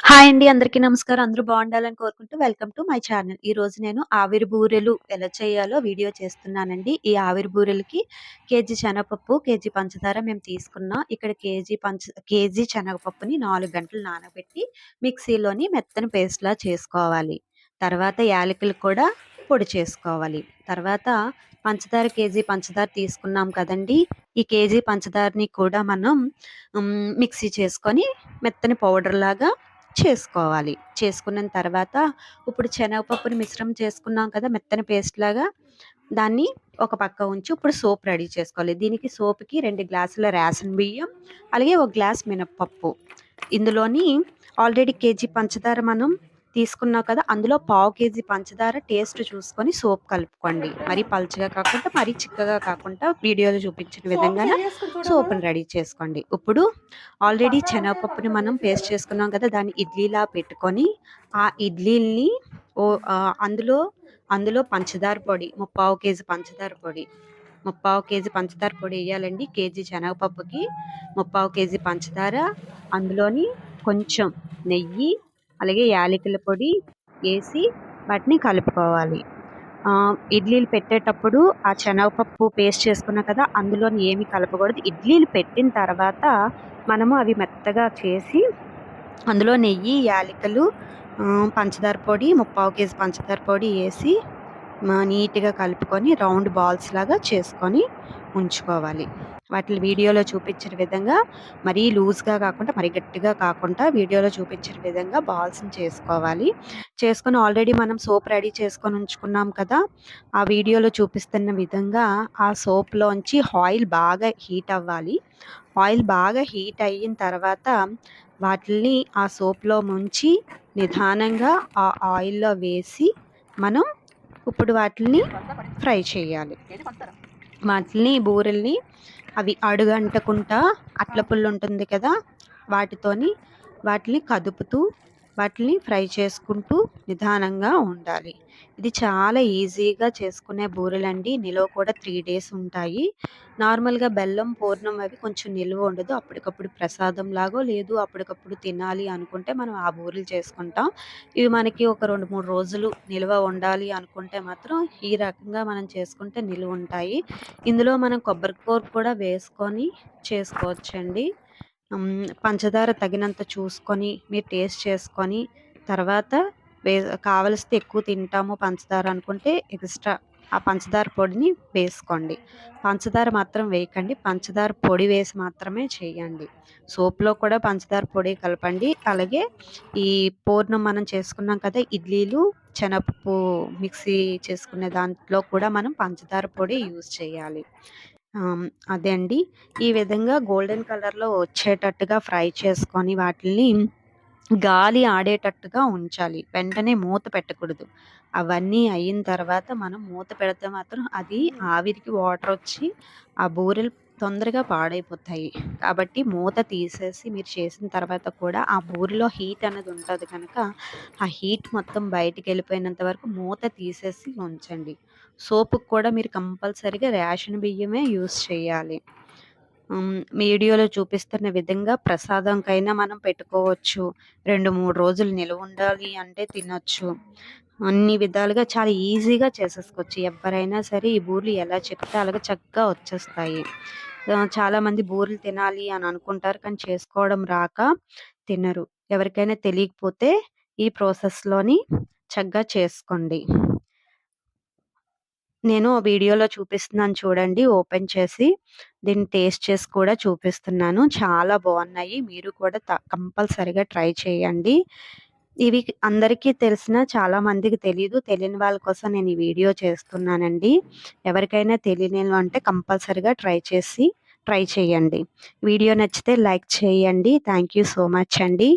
Hi అండి. అందరికీ నమస్కారం. అందరూ బాగుండాలని కోరుకుంటూ వెల్కమ్ టు మై ఛానల్. ఈ రోజు నేను ఆవిరి బూరెలు ఎలా చేయాలో వీడియో చేస్తున్నానండి. ఈ ఆవిరి బూరెలకి కేజీ శనగపప్పు, కేజీ పంచదార మేము తీసుకున్నాం. ఇక్కడ కేజీ పంచ కేజీ శనగపప్పుని నాలుగు గంటలు నానబెట్టి మిక్సీలోని మెత్తని పేస్ట్‌లా చేసుకోవాలి. తర్వాత యాలకులు కూడా పొడి చేసుకోవాలి. తర్వాత పంచదార కేజీ పంచదార తీసుకున్నాం కదండీ! ఈ కేజీ పంచదారని కూడా మనం మిక్సీ చేసుకొని మెత్తని పౌడర్ లాగా చేసుకోవాలి. చేసుకున్న తర్వాత ఇప్పుడు శనగపప్పుని మిశ్రమం చేసుకున్నాం కదా! మెత్తని పేస్ట్ లాగా దాన్ని ఒక పక్క ఉంచి ఇప్పుడు సోప్ రెడీ చేసుకోవాలి. దీనికి సోప్‌కి రెండు గ్లాసుల రేషన్ బియ్యం, అలాగే ఒక గ్లాస్ మినప్పప్పు ఇందులోని ఆల్రెడీ కేజీ పంచదార మనం తీసుకున్నాం కదా! అందులో పావు కేజీ పంచదార టేస్ట్ చూసుకొని సోప్ కలుపుకోండి. మరీ పల్చగా కాకుండా, మరీ చిక్కగా కాకుండా వీడియోలో చూపించిన విధంగాన సోప్‌ని రెడీ చేసుకోండి. ఇప్పుడు ఆల్రెడీ శనగపప్పుని మనం పేస్ట్ చేసుకున్నాం కదా! దాన్ని ఇడ్లీలా పెట్టుకొని ఆ ఇడ్లీలని ఓ అందులో అందులో పంచదార పొడి ముప్పావు కేజీ పంచదార పొడి ముప్పావు కేజీ పంచదార పొడి ఎయ్యాలండి. కేజీ శనగపప్పుకి ముప్పావు కేజీ పంచదార అందులోని కొంచెం నెయ్యి, అలాగే యాలకుల పొడి వేసి వాటిని కలుపుకోవాలి. ఇడ్లీలు పెట్టేటప్పుడు ఆ శనగపప్పు పేస్ట్ చేసుకున్నా కదా! అందులోని ఏమి కలపకూడదు. ఇడ్లీలు పెట్టిన తర్వాత మనము అవి మెత్తగా చేసి అందులో నెయ్యి, యాలకులు, పంచదార పొడి, ముప్పావు కేజీ పంచదార పొడి వేసి నీట్‌గా కలుపుకొని రౌండ్ బాల్స్ లాగా చేసుకొని ఉంచుకోవాలి. వాటిని వీడియోలో చూపించిన విధంగా మరీ లూజ్‌గా కాకుండా, మరీ గట్టిగా కాకుండా వీడియోలో చూపించిన విధంగా బాల్స్‌ని చేసుకోవాలి. చేసుకొని ఆల్రెడీ మనం సోప్ రెడీ చేసుకొని ఉంచుకున్నాం కదా! ఆ వీడియోలో చూపిస్తున్న విధంగా ఆ సోప్‌లోంచి ఆయిల్ బాగా హీట్ అవ్వాలి. ఆయిల్ బాగా హీట్ అయిన తర్వాత వాటిని ఆ సోప్‌లో ముంచి నిదానంగా ఆ ఆయిల్‌లో వేసి మనం ఇప్పుడు వాటిని ఫ్రై చేయాలి. వాటిని బూరెల్ని అవి అడుగంటకుండా అట్ల పుల్ల ఉంటుంది కదా! వాటితోని వాటిని కదుపుతూ వాటిని ఫ్రై చేసుకుంటూ నిదానంగా ఉండాలి. ఇది చాలా ఈజీగా చేసుకునే బూరెలండి. నిలువ కూడా త్రీ డేస్ ఉంటాయి. నార్మల్‌గా బెల్లం, పూర్ణం అవి కొంచెం నిల్వ ఉండదు. అప్పటికప్పుడు ప్రసాదం లాగో లేదు అప్పటికప్పుడు తినాలి అనుకుంటే మనం ఆ బూరెలు చేసుకుంటాం. ఇవి మనకి ఒక 2, 3 రోజులు నిలువ ఉండాలి అనుకుంటే మాత్రం ఈ రకంగా మనం చేసుకుంటే నిలువుంటాయి. ఇందులో మనం కొబ్బరి కూర కూడా వేసుకొని చేసుకోవచ్చండి. పంచదార తగినంత చూసుకొని మీరు టేస్ట్ చేసుకొని తర్వాత వే కావలిస్తే ఎక్కువ తింటాము పంచదార అనుకుంటే ఎక్స్‌ట్రా ఆ పంచదార పొడిని వేసుకోండి. పంచదార మాత్రం వేయకండి. పంచదార పొడి వేసి మాత్రమే చేయండి. సోప్‌లో కూడా పంచదార పొడి కలపండి. అలాగే ఈ పూర్ణం మనం చేసుకున్నాం కదా! ఇడ్లీలు, శనగపప్పు మిక్సీ చేసుకునే దాంట్లో కూడా మనం పంచదార పొడి యూజ్ చేయాలి. అదే అండి. ఈ విధంగా గోల్డెన్ కలర్‌లో వచ్చేటట్టుగా ఫ్రై చేసుకొని వాటిని గాలి ఆడేటట్టుగా ఉంచాలి. వెంటనే మూత పెట్టకూడదు. అవన్నీ అయిన తర్వాత మనం మూత పెడితే మాత్రం అది ఆవిరికి వాటర్ వచ్చి ఆ బూరెలు తొందరగా పాడైపోతాయి. కాబట్టి మూత తీసేసి మీరు చేసిన తర్వాత కూడా ఆ బూరిలో హీట్ అనేది ఉంటుంది కనుక ఆ హీట్ మొత్తం బయటికెళ్ళిపోయినంత వరకు మూత తీసేసి ఉంచండి. సోపుకు కూడా మీరు కంపల్సరీగా రేషన్ బియ్యమే యూస్ చేయాలి. హ్మ్. వీడియోలో చూపిస్తున్న విధంగా ప్రసాదంకైనా మనం పెట్టుకోవచ్చు. 2, 3 రోజులు నిలవుండాలి అంటే తినొచ్చు. అన్ని విధాలుగా చాలా ఈజీగా చేసేసుకోవచ్చు. ఎవరైనా సరే ఈ బూరెలు ఎలా చెప్తే అలాగే చక్కగా వచ్చేస్తాయి. చాలా చాలామంది బూరెలు తినాలి అని అనుకుంటారు. కానీ చేసుకోవడం రాక తినరు. ఎవరికైనా తెలియకపోతే ఈ ప్రాసెస్‌లోని చక్కగా చేసుకోండి. నేను వీడియోలో చూపిస్తున్నాను చూడండి ఓపెన్ చేసి. దీన్ని టేస్ట్ చేసి కూడా చూపిస్తున్నాను. చాలా బాగున్నాయి మీరు కూడా త ట్రై చేయండి. ఇవి అందరికీ తెలిసినా చాలా మందికి తెలియదు తెలియని వాళ్ళ కోసం నేను ఈ వీడియో చేస్తున్నానండి. ఎవరికైనా తెలియని అంటే కంపల్సరిగా ట్రై చేసి ట్రై చేయండి. వీడియో నచ్చితే లైక్ చేయండి. థ్యాంక్ యూ సో మచ్ అండి.